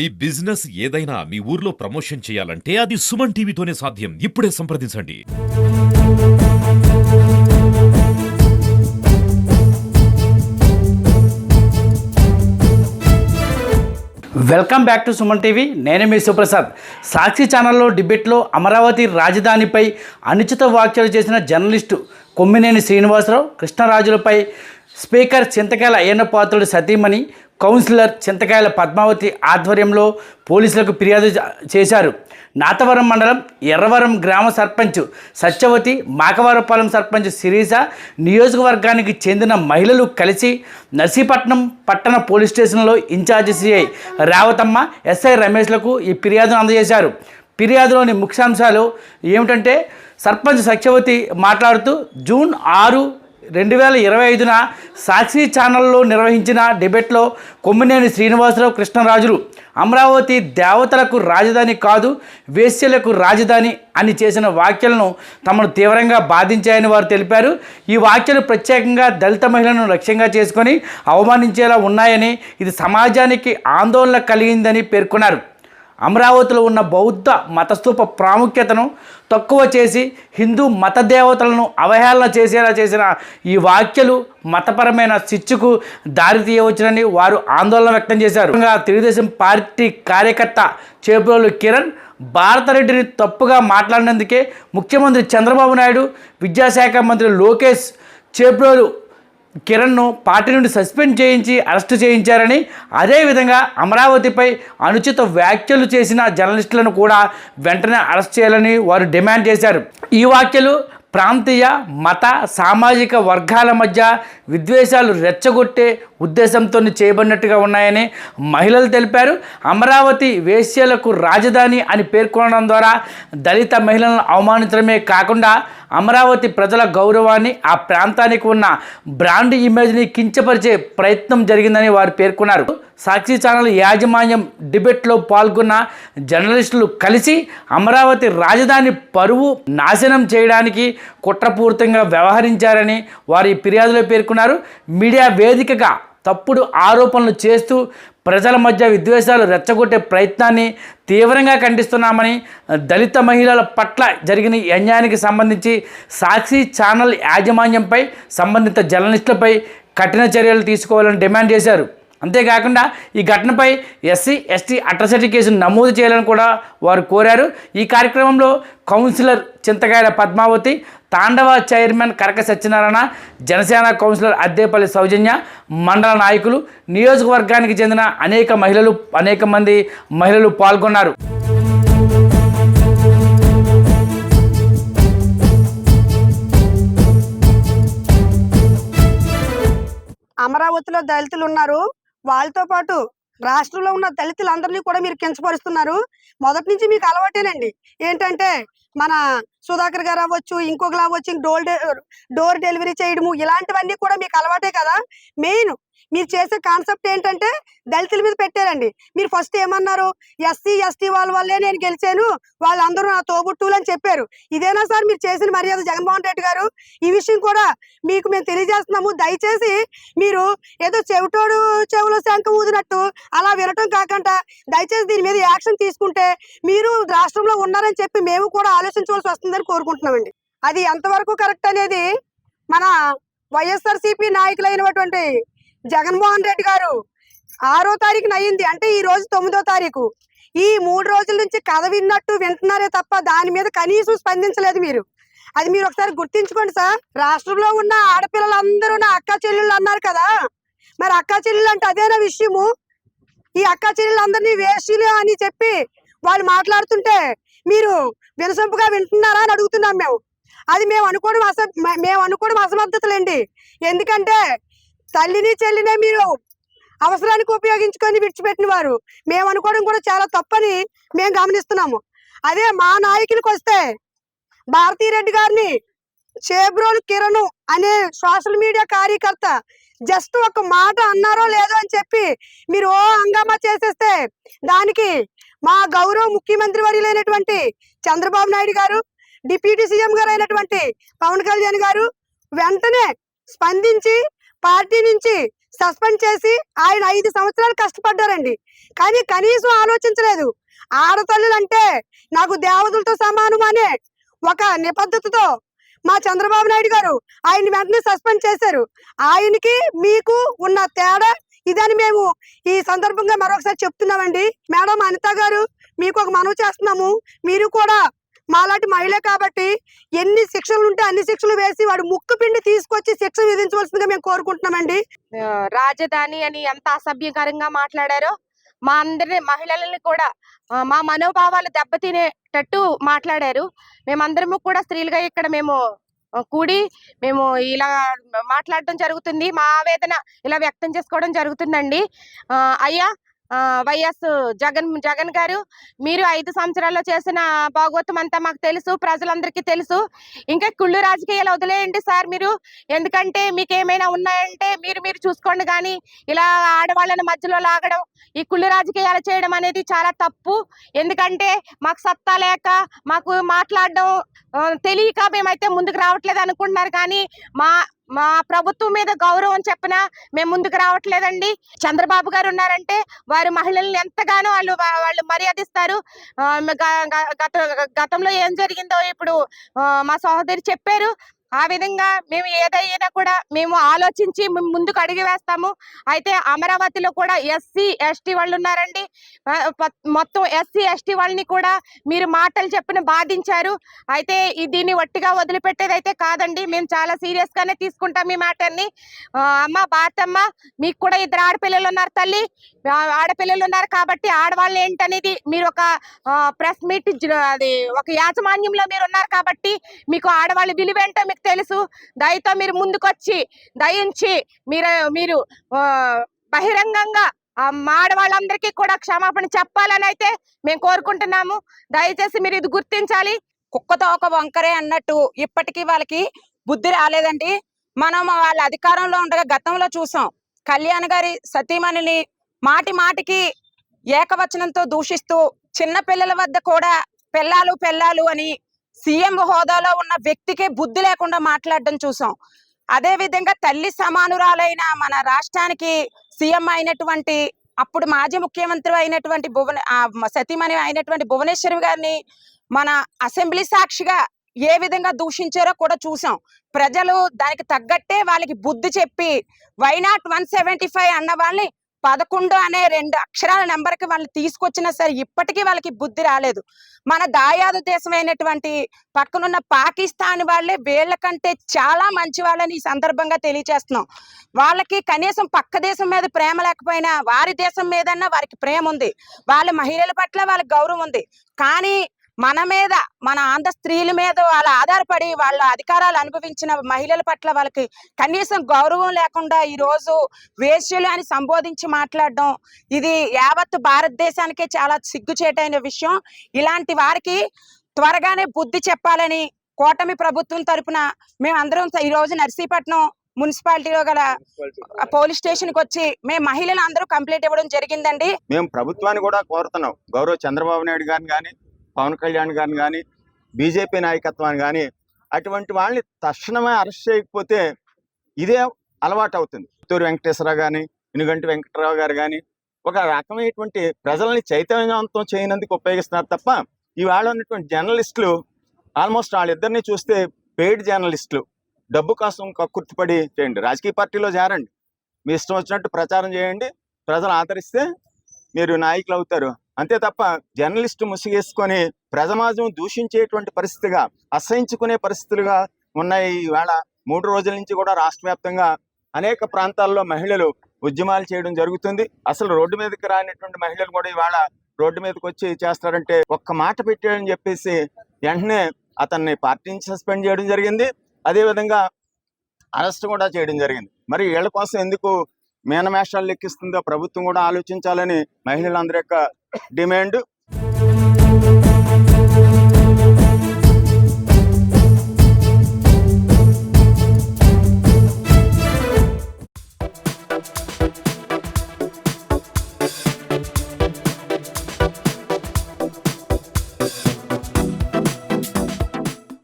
ఈ బిజినెస్ ఏదైనా మీ ఊర్లో ప్రమోషన్ చేయాలంటే అది సుమన్ టీవీతోనే సాధ్యం. ఇప్పుడే సంప్రదించండి. Welcome back to Suman TV. నేను మీ సుప్రసాద్. సాక్షి ఛానల్లో డిబేట్లో అమరావతి రాజధానిపై అనుచిత వ్యాఖ్యలు చేసిన జర్నలిస్టు కొమ్మినేని శ్రీనివాసరావు కృష్ణరాజులపై స్పీకర్ చింతకాయల అయ్యన్నపాత్రుడు సతీమణి కౌన్సిలర్ చింతకాయల పద్మావతి ఆధ్వర్యంలో పోలీసులకు ఫిర్యాదు చేశారు. నాతవరం మండలం ఎర్రవరం గ్రామ సర్పంచ్ సత్యవతి మాకవరపాలెం సర్పంచ్ శిరీష నియోజకవర్గానికి చెందిన మహిళలు కలిసి నర్సీపట్నం పట్టణ పోలీస్ స్టేషన్లో in charge CI Ravatamma SI రమేష్లకు ఈ ఫిర్యాదును అందజేశారు. ఫిర్యాదులోని ముఖ్యాంశాలు ఏమిటంటే సర్పంచ్ సత్యవతి మాట్లాడుతూ జూన్ ఆరు రెండు వేల ఇరవై ఐదున సాక్షి ఛానల్లో నిర్వహించిన డిబేట్లో కొమ్మినేని శ్రీనివాసరావు కృష్ణరాజులు అమరావతి దేవతలకు రాజధాని కాదు వేశ్యలకు రాజధాని అని చేసిన వ్యాఖ్యలను తమను తీవ్రంగా బాధించాయని వారు తెలిపారు. ఈ వ్యాఖ్యలు ప్రత్యేకంగా దళిత మహిళలను లక్ష్యంగా చేసుకొని అవమానించేలా ఉన్నాయని ఇది సమాజానికి ఆందోళన కలిగిందని పేర్కొన్నారు. అమరావతిలో ఉన్న బౌద్ధ మతస్థూప ప్రాముఖ్యతను తక్కువ చేసి హిందూ మత దేవతలను అవహేళన చేసేలా చేసిన ఈ వ్యాఖ్యలు మతపరమైన చిచ్చుకు దారి తీయవచ్చునని వారు ఆందోళన వ్యక్తం చేశారు. తెలుగుదేశం పార్టీ కార్యకర్త చేపూరు కిరణ్ భారతరెడ్డిని తప్పుగా మాట్లాడినందుకే ముఖ్యమంత్రి చంద్రబాబు నాయుడు విద్యాశాఖ మంత్రి లోకేష్ చేప్రోలు కిరణ్ను పార్టీ నుండి సస్పెండ్ చేయించి అరెస్టు చేయించారని అదేవిధంగా అమరావతిపై అనుచిత వ్యాఖ్యలు చేసిన జర్నలిస్టులను కూడా వెంటనే అరెస్ట్ చేయాలని వారు డిమాండ్ చేశారు. ఈ వ్యాఖ్యలు ప్రాంతీయ మత సామాజిక వర్గాల మధ్య విద్వేషాలు రెచ్చగొట్టే ఉద్దేశంతో చేయబడినట్టుగా ఉన్నాయని మహిళలు తెలిపారు. అమరావతి వేశ్యలకు రాజధాని అని పేర్కొనడం ద్వారా దళిత మహిళలను అవమానించడమే కాకుండా అమరావతి ప్రజల గౌరవాన్ని ఆ ప్రాంతానికి ఉన్న బ్రాండ్ ఇమేజ్ని కించపరిచే ప్రయత్నం జరిగిందని వారు పేర్కొన్నారు. సాక్షి ఛానల్ యాజమాన్యం డిబేట్లో పాల్గొన్న జర్నలిస్టులు కలిసి అమరావతి రాజధాని పరువు నాశనం చేయడానికి కుట్రపూరితంగా వ్యవహరించారని వారి ఫిర్యాదులో పేర్కొన్నారు. మీడియా వేదికగా తప్పుడు ఆరోపణలు చేస్తూ ప్రజల మధ్య విద్వేషాలు రెచ్చగొట్టే ప్రయత్నాన్ని తీవ్రంగా ఖండిస్తున్నామని దళిత మహిళల పట్ల జరిగిన ఈ అన్యాయానికి సంబంధించి సాక్షి ఛానల్ యాజమాన్యంపై సంబంధిత జర్నలిస్టులపై కఠిన చర్యలు తీసుకోవాలని డిమాండ్ చేశారు. అంతేకాకుండా ఈ ఘటనపై ఎస్సీ ఎస్టీ అట్రసిటీ కేసును నమోదు చేయాలని కూడా వారు కోరారు. ఈ కార్యక్రమంలో councillor Chintakayala Padmavathi Tandava chairman Karaka Satyanarayana Janasena councillor Addepalli Soujanya మండల నాయకులు నియోజకవర్గానికి చెందిన అనేక మహిళలు అనేక మంది మహిళలు పాల్గొన్నారు. అమరావతిలో దళితులు ఉన్నారు. వాళ్ళతో పాటు రాష్ట్రంలో ఉన్న దళితులందరినీ కూడా మీరు కించపరుస్తున్నారు. మొదటి నుంచి మీకు అలవాటేనండి. ఏంటంటే మన సుధాకర్ గారు అవ్వచ్చు ఇంకొకరు అవ్వచ్చు డోర్ డె- డోర్ డెలివరీ చేయడము ఇలాంటివన్నీ కూడా మీకు అలవాటే కదా. మెయిన్ మీరు చేసే కాన్సెప్ట్ ఏంటంటే దళితుల మీద పెట్టారండి. మీరు ఫస్ట్ ఏమన్నారు? ఎస్సీ ఎస్టీ వాళ్ళ వల్లే నేను గెలిచాను. వాళ్ళందరూ నా తోబుట్టులు అని చెప్పారు. ఇదేనా సార్ మీరు చేసిన మర్యాద జగన్మోహన్ రెడ్డి గారు? ఈ విషయం కూడా మీకు మేము తెలియజేస్తున్నాము. దయచేసి మీరు ఏదో చెవిటోడు చెవులో శంఖ ఊదినట్టు అలా వినటం కాకుండా దయచేసి దీని మీద యాక్షన్ తీసుకుంటే మీరు రాష్ట్రంలో ఉన్నారని చెప్పి మేము కూడా ఆలోచించవలసి వస్తుందని కోరుకుంటున్నామండి. అది ఎంతవరకు కరెక్ట్ అనేది మన వైఎస్ఆర్సీపీ నాయకులైనటువంటి జగన్మోహన్ రెడ్డి గారు ఆరో తారీఖున అయ్యింది. అంటే ఈ రోజు తొమ్మిదో తారీఖు. ఈ మూడు రోజుల నుంచి కథ విన్నట్టు వింటున్నారే తప్ప దాని మీద కనీసం స్పందించలేదు మీరు. అది మీరు ఒకసారి గుర్తించుకోండి సార్. రాష్ట్రంలో ఉన్న ఆడపిల్లలందరూ నా అక్క చెల్లెళ్ళు అన్నారు కదా. మరి అక్క చెల్లెళ్ళు అంటే అదేనా విషయము? ఈ అక్క చెల్లెళ్ళందరినీ వేషులు అని చెప్పి వాళ్ళు మాట్లాడుతుంటే మీరు వినసొంపుగా వింటున్నారా అని అడుగుతున్నాం మేము. అది మేము అనుకోవడం అస మేము అనుకోవడం అసమర్థతలండి. ఎందుకంటే తల్లిని చెల్లినే మీరు అవసరానికి ఉపయోగించుకొని విడిచిపెట్టిన వారు మేము అనుకోవడం కూడా చాలా తప్పని మేము గమనిస్తున్నాము. అదే మా నాయకులకు వస్తే భారతీరెడ్డి గారిని చేబ్రోలు కిరణ్ అనే సోషల్ మీడియా కార్యకర్త జస్ట్ ఒక మాట అన్నారో లేదో అని చెప్పి మీరు ఓ హంగామా చేసేస్తే దానికి మా గౌరవ ముఖ్యమంత్రి వర్యులైనటువంటి చంద్రబాబు నాయుడు గారు డిప్యూటీ సీఎం గారు అయినటువంటి పవన్ కళ్యాణ్ గారు వెంటనే స్పందించి పార్టీ నుంచి సస్పెండ్ చేసి ఆయన ఐదు సంవత్సరాలు కష్టపడ్డారండి. కానీ కనీసం ఆలోచించలేదు. ఆడతల్లులు అంటే నాకు దేవతలతో సమానం అనే ఒక నిబద్ధతతో మా చంద్రబాబు నాయుడు గారు ఆయన వెంటనే సస్పెండ్ చేశారు. ఆయనకి మీకు ఉన్న తేడా ఇదని మేము ఈ సందర్భంగా మరొకసారి చెప్తున్నామండి. మేడం అనిత గారు మీకు ఒక మనవి చేస్తున్నాము. మీరు కూడా మాలాంటి మహిళ కాబట్టి ఎన్ని శిక్షలు ఉంటే అన్ని శిక్షలు వేసి వాడు ముక్కు పిండి తీసుకొచ్చి శిక్ష విధించవలసిందిగా మేము కోరుకుంటున్నామండి. రాజధాని అని ఎంత అసభ్యకరంగా మాట్లాడారో మా అందరి మహిళలని కూడా మా మనోభావాలు దెబ్బతినేటట్టు మాట్లాడారు. మేమందరము కూడా స్త్రీలుగా ఇక్కడ మేము కూడి మేము ఇలా మాట్లాడటం జరుగుతుంది. మా ఆవేదన ఇలా వ్యక్తం చేసుకోవడం జరుగుతుందండి. ఆ, అయ్యా వైఎస్ జగన్ జగన్ గారు మీరు ఐదు సంవత్సరాల్లో చేసిన భాగవతం అంతా మాకు తెలుసు ప్రజలందరికీ తెలుసు. ఇంకా కుళ్ళు రాజకీయాలు వదిలేయండి సార్ మీరు. ఎందుకంటే మీకు ఏమైనా ఉన్నాయంటే మీరు మీరు చూసుకోండి కానీ ఇలా ఆడవాళ్ళని మధ్యలో లాగడం ఈ కుళ్ళు రాజకీయాలు చేయడం అనేది చాలా తప్పు. ఎందుకంటే మాకు సత్తా లేక మాకు మాట్లాడడం తెలియక మేమైతే ముందుకు రావట్లేదు అనుకుంటున్నారు కానీ మా మా ప్రభుత్వం మీద గౌరవం చెప్పిన మేము ముందుకు రావట్లేదండి. చంద్రబాబు గారు ఉన్నారంటే వారు మహిళల్ని ఎంతగానో వాళ్ళు వాళ్ళు మర్యాదిస్తారు. గత గతంలో ఏం జరిగిందో ఇప్పుడు మా సహోదరి చెప్పారు. ఆ విధంగా మేము ఏదైనా కూడా మేము ఆలోచించి ముందుకు అడిగి వేస్తాము. అయితే అమరావతిలో కూడా ఎస్సీ ఎస్టీ వాళ్ళు ఉన్నారండి. మొత్తం ఎస్సీ ఎస్టీ వాళ్ళని కూడా మీరు మాటలు చెప్పిన బాధించారు. అయితే దీన్ని ఒట్టిగా వదిలిపెట్టేది అయితే కాదండి. మేము చాలా సీరియస్ గానే తీసుకుంటాం ఈ మ్యాటర్ని. అమ్మ బాతమ్మ మీకు కూడా ఇద్దరు ఆడపిల్లలు ఉన్నారు తల్లి. ఆడపిల్లలు ఉన్నారు కాబట్టి ఆడవాళ్ళు ఏంటనేది మీరు ఒక ప్రెస్ మీట్ అది ఒక యాజమాన్యంలో మీరు ఉన్నారు కాబట్టి మీకు ఆడవాళ్ళ విలువ ఏంటో మీకు తెలుసు. దయతో మీరు ముందుకొచ్చి దయించి మీరు మీరు బహిరంగంగా మా ఆడవాళ్ళందరికీ కూడా క్షమాపణ చెప్పాలని అయితే మేము కోరుకుంటున్నాము. దయచేసి మీరు ఇది గుర్తించాలి. కుక్కతో ఒక వంకరే అన్నట్టు ఇప్పటికీ వాళ్ళకి బుద్ధి రాలేదండి. మనం వాళ్ళ అధికారంలో ఉండగా గతంలో చూసాం. కళ్యాణ్ గారి సతీమణిని మాటి మాటికి ఏకవచనంతో దూషిస్తూ చిన్న పిల్లల వద్ద కూడా పెళ్ళాలు పెళ్ళాలు అని సీఎం హోదాలో ఉన్న వ్యక్తికే బుద్ధి లేకుండా మాట్లాడడం చూసాం. అదే విధంగా తల్లి సమానురాలైన మన రాష్ట్రానికి సీఎం అయినటువంటి అప్పుడు మాజీ ముఖ్యమంత్రి అయినటువంటి భువన ఆ సతీమణి అయినటువంటి భువనేశ్వరి గారిని మన అసెంబ్లీ సాక్షిగా ఏ విధంగా దూషించారో కూడా చూసాం. ప్రజలు దానికి తగ్గట్టే వాళ్ళకి బుద్ధి చెప్పి why not one seventy five అన్న వాళ్ళని పదకొండు అనే రెండు అక్షరాల నెంబర్కి వాళ్ళు తీసుకొచ్చినా సరే ఇప్పటికీ వాళ్ళకి బుద్ధి రాలేదు. మన దాయాదు దేశమైనటువంటి పక్కనున్న పాకిస్తాన్ వాళ్ళే వీళ్ళకంటే చాలా మంచి వాళ్ళని ఈ సందర్భంగా తెలియచేస్తున్నాం. వాళ్ళకి కనీసం పక్క దేశం మీద ప్రేమ లేకపోయినా వారి దేశం మీదన్నా వారికి ప్రేమ ఉంది వాళ్ళ మహిళల పట్ల వాళ్ళకి గౌరవం ఉంది. కానీ మన మీద మన ఆంధ్ర స్త్రీల మీద వాళ్ళ ఆధారపడి వాళ్ళ అధికారాలు అనుభవించిన మహిళల పట్ల వాళ్ళకి కనీసం గౌరవం లేకుండా ఈ రోజు వేశ్యలు అని సంబోధించి మాట్లాడడం ఇది యావత్ భారతదేశానికే చాలా సిగ్గుచేటైన విషయం. ఇలాంటి వారికి త్వరగానే బుద్ధి చెప్పాలని కూటమి ప్రభుత్వం తరపున మేమందరం ఈ రోజు నర్సీపట్నం మున్సిపాలిటీలో గల పోలీస్ స్టేషన్కి వచ్చి మేము మహిళలు అందరూ కంప్లైంట్ ఇవ్వడం జరిగిందండి. మేము ప్రభుత్వాన్ని కూడా కోరుతున్నాం. గౌరవ చంద్రబాబు నాయుడు గారిని కానీ పవన్ కళ్యాణ్ గారిని కానీ బీజేపీ నాయకత్వాన్ని కానీ అటువంటి వాళ్ళని తక్షణమే అరెస్ట్ చేయకపోతే ఇదే అలవాటు అవుతుంది చిత్తూరు వెంకటేశ్వరరావు కానీ ఇనుగంటి వెంకటరావు గారు కానీ ఒక రకమైనటువంటి ప్రజల్ని చైతన్యవంతం చేయనందుకు ఉపయోగిస్తున్నారు తప్ప ఇవాళ ఉన్నటువంటి జర్నలిస్టులు ఆల్మోస్ట్ వాళ్ళిద్దరిని చూస్తే పెయిడ్ జర్నలిస్టులు డబ్బు కోసం కక్కుర్తిపడి చేయండి. రాజకీయ పార్టీలో చేరండి. మీ ఇష్టం వచ్చినట్టు ప్రచారం చేయండి. ప్రజలు ఆదరిస్తే మీరు నాయకులు అవుతారు. అంతే తప్ప జర్నలిస్టు ముసిగేసుకొని ప్రజమాజం దూషించేటువంటి పరిస్థితిగా అసహించుకునే పరిస్థితులుగా ఉన్నాయి ఈవేళ మూడు రోజుల నుంచి కూడా రాష్ట్ర వ్యాప్తంగా అనేక ప్రాంతాల్లో మహిళలు ఉద్యమాలు చేయడం జరుగుతుంది. అసలు రోడ్డు మీదకి రానిటువంటి మహిళలు కూడా ఇవాళ రోడ్డు మీదకి వచ్చి చేస్తారంటే ఒక్క మాట పెట్టాడని చెప్పేసి వెంటనే అతన్ని పార్టీ నుంచి సస్పెండ్ చేయడం జరిగింది. అదేవిధంగా అరెస్ట్ కూడా చేయడం జరిగింది. మరి వీళ్ళ కోసం ఎందుకు మేనమేషాలు లెక్కిస్తుందో ప్రభుత్వం కూడా ఆలోచించాలని మహిళలందరి యొక్క డిమాండ్